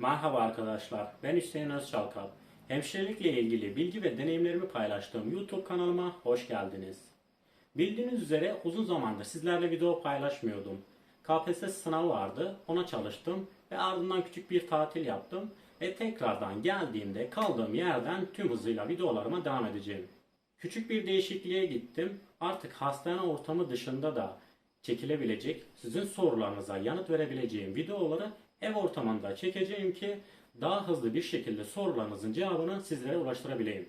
Merhaba arkadaşlar, ben Hüseyin Özçalkal. Hemşirelikle ilgili bilgi ve deneyimlerimi paylaştığım YouTube kanalıma hoş geldiniz. Bildiğiniz üzere uzun zamandır sizlerle video paylaşmıyordum. KPSS sınavı vardı, ona çalıştım ve ardından küçük bir tatil yaptım ve tekrardan geldiğimde kaldığım yerden tüm hızıyla videolarıma devam edeceğim. Küçük bir değişikliğe gittim. Artık hastane ortamı dışında da çekilebilecek, sizin sorularınıza yanıt verebileceğim videoları ev ortamında çekeceğim ki daha hızlı bir şekilde sorularınızın cevabını sizlere ulaştırabileyim.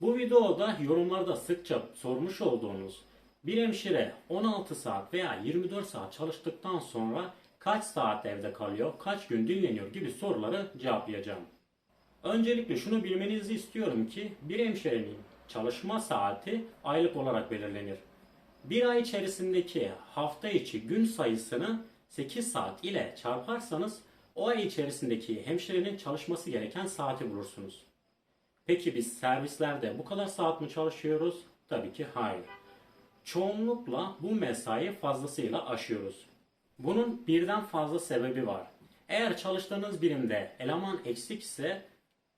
Bu videoda yorumlarda sıkça sormuş olduğunuz bir hemşire 16 saat veya 24 saat çalıştıktan sonra kaç saat evde kalıyor, kaç gün dinleniyor gibi soruları cevaplayacağım. Öncelikle şunu bilmenizi istiyorum ki bir hemşirenin çalışma saati aylık olarak belirlenir. Bir ay içerisindeki hafta içi gün sayısını 8 saat ile çarparsanız o ay içerisindeki hemşirenin çalışması gereken saati bulursunuz. Peki biz servislerde bu kadar saat mi çalışıyoruz? Tabii ki hayır. Çoğunlukla bu mesai fazlasıyla aşıyoruz. Bunun birden fazla sebebi var. Eğer çalıştığınız birimde eleman eksik ise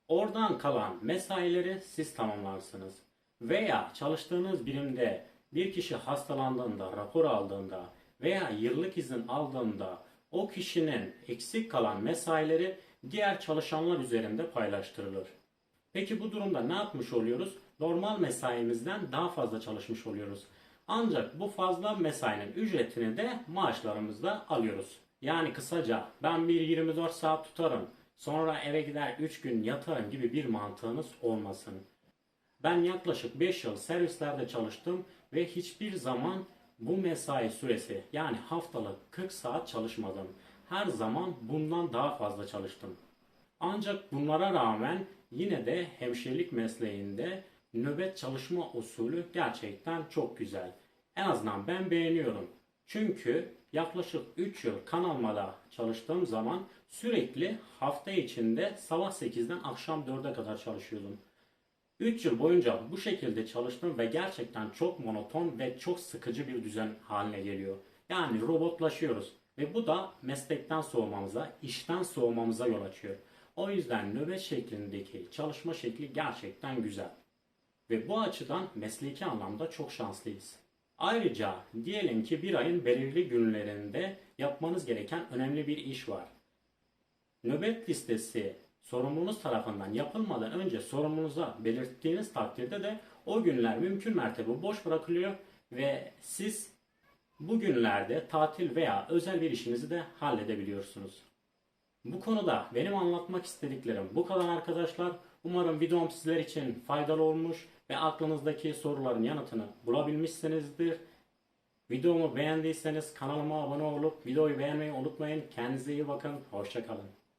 oradan kalan mesaileri siz tamamlarsınız. Veya çalıştığınız birimde bir kişi hastalandığında, rapor aldığında veya yıllık izin aldığında o kişinin eksik kalan mesaileri diğer çalışanlar üzerinde paylaştırılır. Peki bu durumda ne yapmış oluyoruz? Normal mesaimizden daha fazla çalışmış oluyoruz. Ancak bu fazla mesainin ücretini de maaşlarımızda alıyoruz. Yani kısaca ben bir 24 saat tutarım, sonra eve gider 3 gün yatarım gibi bir mantığınız olmasın. Ben yaklaşık 5 yıl servislerde çalıştım ve hiçbir zaman bu mesai süresi yani haftalık 40 saat çalışmadım. Her zaman bundan daha fazla çalıştım. Ancak bunlara rağmen yine de hemşirelik mesleğinde nöbet çalışma usulü gerçekten çok güzel. En azından ben beğeniyorum. Çünkü yaklaşık 3 yıl kanalmada çalıştığım zaman sürekli hafta içinde sabah 8'den akşam 4'e kadar çalışıyordum. 3 yıl boyunca bu şekilde çalıştım ve gerçekten çok monoton ve çok sıkıcı bir düzen haline geliyor. Yani robotlaşıyoruz ve bu da meslekten soğumamıza, işten soğumamıza yol açıyor. O yüzden nöbet şeklindeki çalışma şekli gerçekten güzel. Ve bu açıdan mesleki anlamda çok şanslıyız. Ayrıca diyelim ki bir ayın belirli günlerinde yapmanız gereken önemli bir iş var. Nöbet listesi sorumlunuz tarafından yapılmadan önce sorumlunuza belirttiğiniz takdirde de o günler mümkün mertebe boş bırakılıyor ve siz bu günlerde tatil veya özel bir işinizi de halledebiliyorsunuz. Bu konuda benim anlatmak istediklerim bu kadar arkadaşlar. Umarım videom sizler için faydalı olmuş ve aklınızdaki soruların yanıtını bulabilmişsinizdir. Videomu beğendiyseniz kanalıma abone olup videoyu beğenmeyi unutmayın. Kendinize iyi bakın. Hoşçakalın.